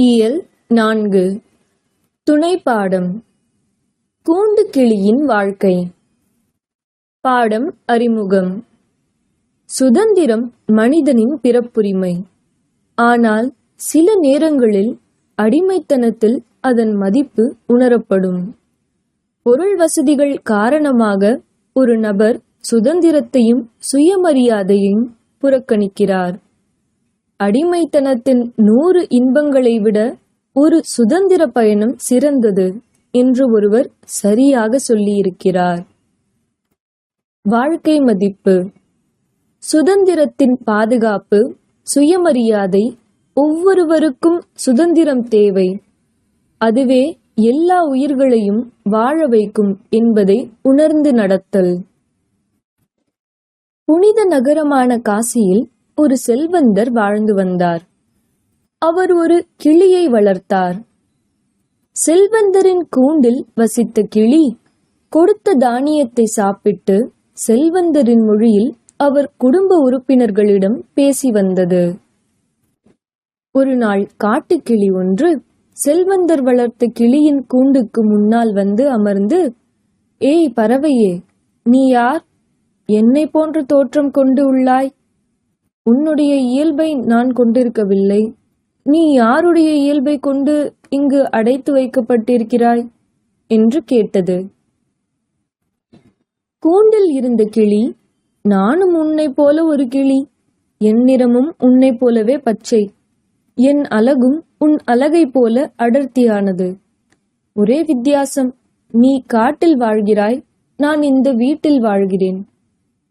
இயல் நான்கு. துணை பாடம் கூண்டு கிளியின் வாழ்க்கை. பாடம் அறிமுகம். சுதந்திரம் மனிதனின் பிறப்புரிமை. ஆனால் சில நேரங்களில் அடிமைத்தனத்தில் அதன் மதிப்பு உணரப்படும். பொருள் வசதிகள் காரணமாக ஒரு நபர் சுதந்திரத்தையும் சுயமரியாதையும் புறக்கணிக்கிறார். அடிமைத்தனத்தின் நூறு இன்பங்களை விட ஒரு சுதந்திர பயணம் சிறந்தது என்று ஒருவர் சரியாக சொல்லியிருக்கிறார். வாழ்க்கை மதிப்பு. சுதந்திரத்தின் பாதுகாப்பு சுயமரியாதை ஒவ்வொருவருக்கும் சுதந்திரம் தேவை. அதுவே எல்லா உயிர்களையும் வாழ வைக்கும் என்பதை உணர்ந்து நடத்தல். புனித நகரமான காசியில் ஒரு செல்வந்தர் வாழ்ந்து வந்தார். அவர் ஒரு கிளியை வளர்த்தார். செல்வந்தரின் கூண்டில் வசித்த கிளி கொடுத்த தானியத்தை சாப்பிட்டு செல்வந்தரின் மொழியில் அவர் குடும்ப உறுப்பினர்களிடம் பேசி வந்தது. ஒரு நாள் காட்டுக்கிளி ஒன்று செல்வந்தர் வளர்த்த கிளியின் கூண்டுக்கு முன்னால் வந்து அமர்ந்து ஏய் பறவையே நீ யார்? என்னை போன்ற தோற்றம் கொண்டு உள்ளாய். உன்னுடைய இயல்பை நான் கொண்டிருக்கவில்லை. நீ யாருடைய இயல்பை கொண்டு இங்கு அடைத்து வைக்கப்பட்டிருக்கிறாய்? என்று கேட்டது. கூண்டில் இருந்த கிளி நானும் உன்னை போல ஒரு கிளி என் நிறமும் உன்னை போலவே பச்சை. என் அழகும் உன் அழகை போல அடர்த்தியானது. ஒரே வித்தியாசம் நீ காட்டில் வாழ்கிறாய் நான் இந்த வீட்டில் வாழ்கிறேன்.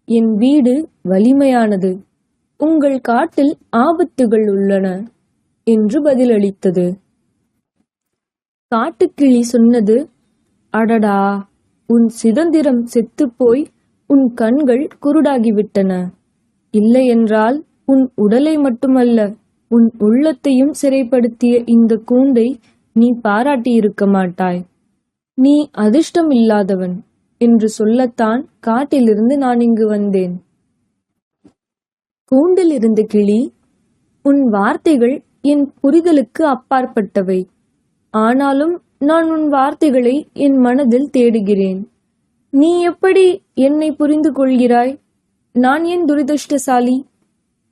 என் வீடு வலிமையானது. உங்கள் காட்டில் ஆபத்துகள் உள்ளன என்று பதிலளித்தது. காட்டுக்கிளி சொன்னது அடடா உன் சிதந்திரம் செத்துப்போய் உன் கண்கள் குருடாகிவிட்டன. இல்லையென்றால் உன் உடலை மட்டுமல்ல உன் உள்ளத்தையும் சிறைப்படுத்திய இந்த கூண்டை நீ பாராட்டியிருக்க மாட்டாய். நீ அதிர்ஷ்டம் இல்லாதவன் என்று சொல்லத்தான் காட்டிலிருந்து நான் இங்கு வந்தேன். கூண்டில் இருந்த கிளி உன் வார்த்தைகள் என் புரிதலுக்கு அப்பாற்பட்டவை. ஆனாலும் நான் உன் வார்த்தைகளை என் மனதில் தேடுகிறேன். நீ எப்படி என்னை புரிந்து கொள்கிறாய்? நான் ஏன் துரதிருஷ்டசாலி?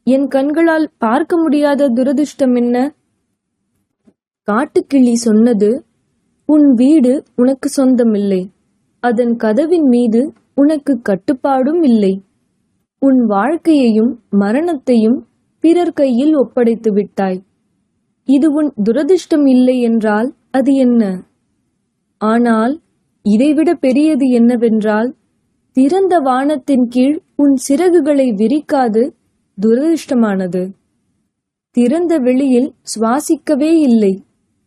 என் கண்களால் பார்க்க முடியாத துரதிருஷ்டம் என்ன? காட்டுக்கிளி சொன்னது உன் வீடு உனக்கு சொந்தமில்லை. அதன் கதவின் மீது உனக்கு கட்டுப்பாடும் இல்லை. உன் வாழ்க்கையையும் மரணத்தையும் பிறர் கையில் ஒப்படைத்து விட்டாய். இது உன் துரதிர்ஷ்டம் இல்லை என்றால் அது என்ன? ஆனால் இதைவிட பெரியது என்னவென்றால் திறந்த வானத்தின் கீழ் உன் சிறகுகளை விரிக்காது துரதிர்ஷ்டமானது. திறந்த வெளியில் சுவாசிக்கவே இல்லை.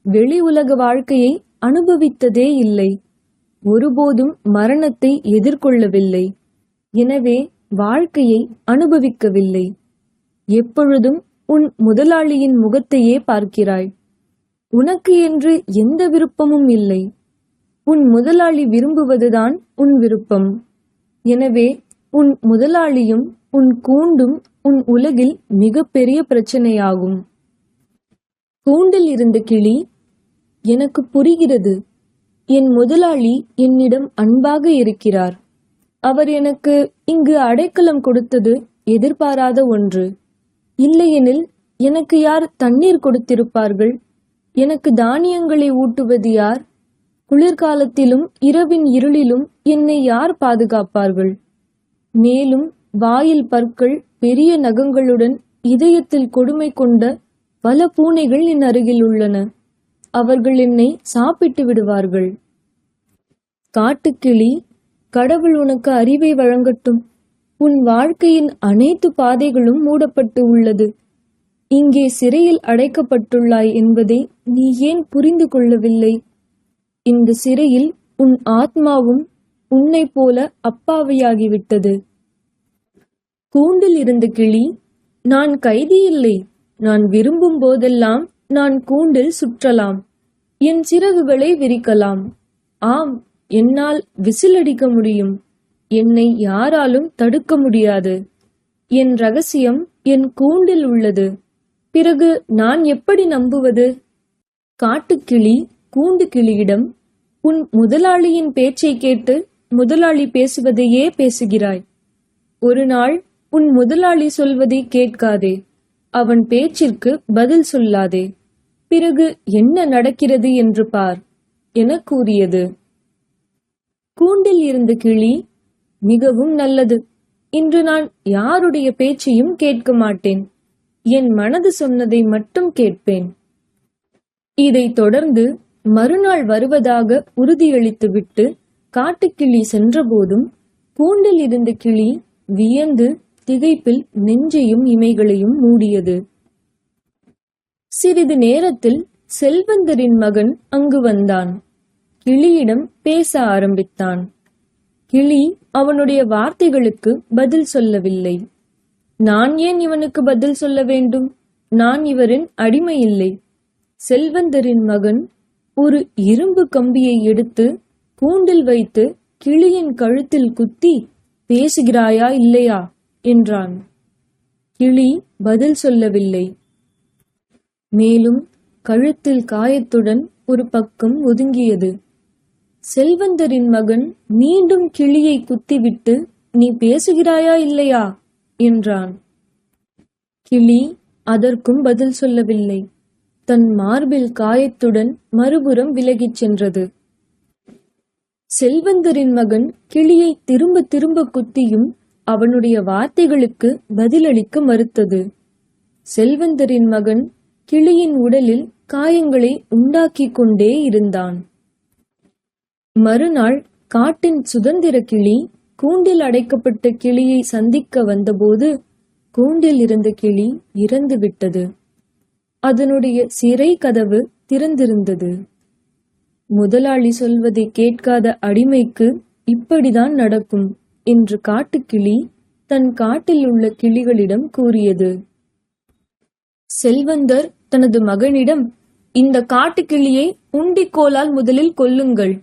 வெளி உலக வாழ்க்கையை அனுபவித்ததே இல்லை. ஒருபோதும் மரணத்தை எதிர்கொள்ளவில்லை. எனவே வாழ்க்கையை அனுபவிக்கவில்லை. எப்பொழுதும் உன் முதலாளியின் முகத்தையே பார்க்கிறாய். உனக்கு என்று எந்த விருப்பமும் இல்லை. உன் முதலாளி விரும்புவதுதான் உன் விருப்பம். எனவே உன் முதலாளியும் உன் கூண்டும் உன் உலகில் மிகப்பெரிய பிரச்சனையாகும். கூண்டில் இருந்த கிளி எனக்கு புரிகிறது. என் முதலாளி என்னிடம் அன்பாக இருக்கிறார். அவர் எனக்கு இங்கு அடைக்கலம் கொடுத்தது எதிர்பாராத ஒன்று. இல்லையெனில் எனக்கு யார் தண்ணீர் கொடுத்திருப்பார்கள்? எனக்கு தானியங்களை ஊட்டுவது யார்? குளிர்காலத்திலும் இரவின் இருளிலும் என்னை யார் பாதுகாப்பார்கள்? மேலும் வாயில் பற்கள் பெரிய நகங்களுடன் இதயத்தில் கொடுமை கொண்ட பல பூனைகள் என் அருகில் உள்ளன. அவர்கள் என்னை சாப்பிட்டு விடுவார்கள். காட்டுக்கிளி கடவுள் உனக்கு அறிவை வழங்கட்டும். உன் வாழ்க்கையின் அனைத்து பாதைகளும் மூடப்பட்டு உள்ளது. இங்கே சிறையில் அடைக்கப்பட்டுள்ளாய் என்பதை நீ ஏன் புரிந்து கொள்ளவில்லை? இந்த சிறையில் உன் ஆத்மாவும் உன்னை போல அப்பாவையாகிவிட்டது. கூண்டில் இருந்த கிளி நான் கைதி இல்லை. நான் விரும்பும் போதெல்லாம் நான் கூண்டில் சுற்றலாம். என் சிறகுகளை விரிக்கலாம். ஆம் என்னால் விசிலடிக்க முடியும். என்னை யாராலும் தடுக்க முடியாது. என் ரகசியம் என் கூண்டில் உள்ளது. பிறகு நான் எப்படி நம்புவது? காட்டுக்கிளி கூண்டு கிளியிடம் உன் முதலாளியின் பேச்சை கேட்டு முதலாளி பேசுவதையே பேசுகிறாய். ஒரு நாள் உன் முதலாளி சொல்வதை கேட்காதே. அவன் பேச்சிற்கு பதில் சொல்லாதே. பிறகு என்ன நடக்கிறது என்று பார். என கூறியது. கூண்டில் இருந்த கிளி மிகவும் நல்லது. இன்று நான் யாருடைய பேச்சையும் கேட்க மாட்டேன். என் மனது சொன்னதை மட்டும் கேட்பேன். இதைத் தொடர்ந்து மறுநாள் வருவதாக உறுதியளித்துவிட்டு காட்டுக்கிளி சென்றபோதும் கூண்டில் இருந்த கிளி வியந்து திகைப்பில் நெஞ்சையும் இமைகளையும் மூடியது. சிறிது நேரத்தில் செல்வந்தரின் மகன் அங்கு வந்தான். கிளியிடம் பேச ஆரம்பித்தான். கிளி அவனுடைய வார்த்தைகளுக்கு பதில் சொல்லவில்லை. நான் ஏன் இவனுக்கு பதில் சொல்ல வேண்டும்? நான் இவரின் அடிமை இல்லை செல்வந்தரின் மகன் ஒரு இரும்பு கம்பியை எடுத்து கூண்டில் வைத்து கிளியின் கழுத்தில் குத்தி பேசுகிறாயா இல்லையா? என்றான். கிளி பதில் சொல்லவில்லை. மேலும் கழுத்தில் காயத்துடன் ஒரு பக்கம் ஒதுங்கியது. செல்வந்தரின் மகன் மீண்டும் கிளியை குத்திவிட்டு நீ பேசுகிறாயா இல்லையா? என்றான். கிளி அதற்கும் பதில் சொல்லவில்லை. தன் மார்பில் காயத்துடன் மறுபுறம் விலகிச் சென்றது. செல்வந்தரின் மகன் கிளியை திரும்ப திரும்ப குத்தியும் அவனுடைய வார்த்தைகளுக்கு பதிலளிக்க மறுத்தது. செல்வந்தரின் மகன் கிளியின் உடலில் காயங்களை உண்டாக்கிக் கொண்டே இருந்தான். மறுநாள் காட்டின் சுதந்திர கிளி கூண்டில் அடைக்கப்பட்ட கிளியை சந்திக்க வந்தபோது கூண்டில் இருந்த கிளி இறந்து விட்டது. அதனுடைய சிறை கதவு திறந்திருந்தது. முதலாளி சொல்வதை கேட்காத அடிமைக்கு இப்படிதான் நடக்கும் என்று காட்டுக்கிளி தன் காட்டில் உள்ள கிளிகளிடம் கூறியது. செல்வந்தர் தனது மகனிடம் இந்த காட்டுக்கிளியை உண்டிக்கோலால் முதலில் கொல்லுங்கள்.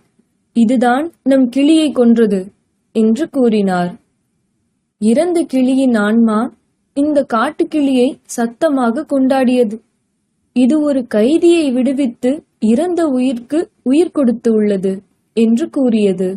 இதுதான் நம் கிளியை கொன்றது என்று கூறினார். இறந்த கிளியின் ஆன்மா இந்த காட்டுக்கிளியை சத்தமாக கொண்டாடியது. இது ஒரு கைதியை விடுவித்து இறந்த உயிர்க்கு உயிர் கொடுத்து உள்ளது என்று கூறியது.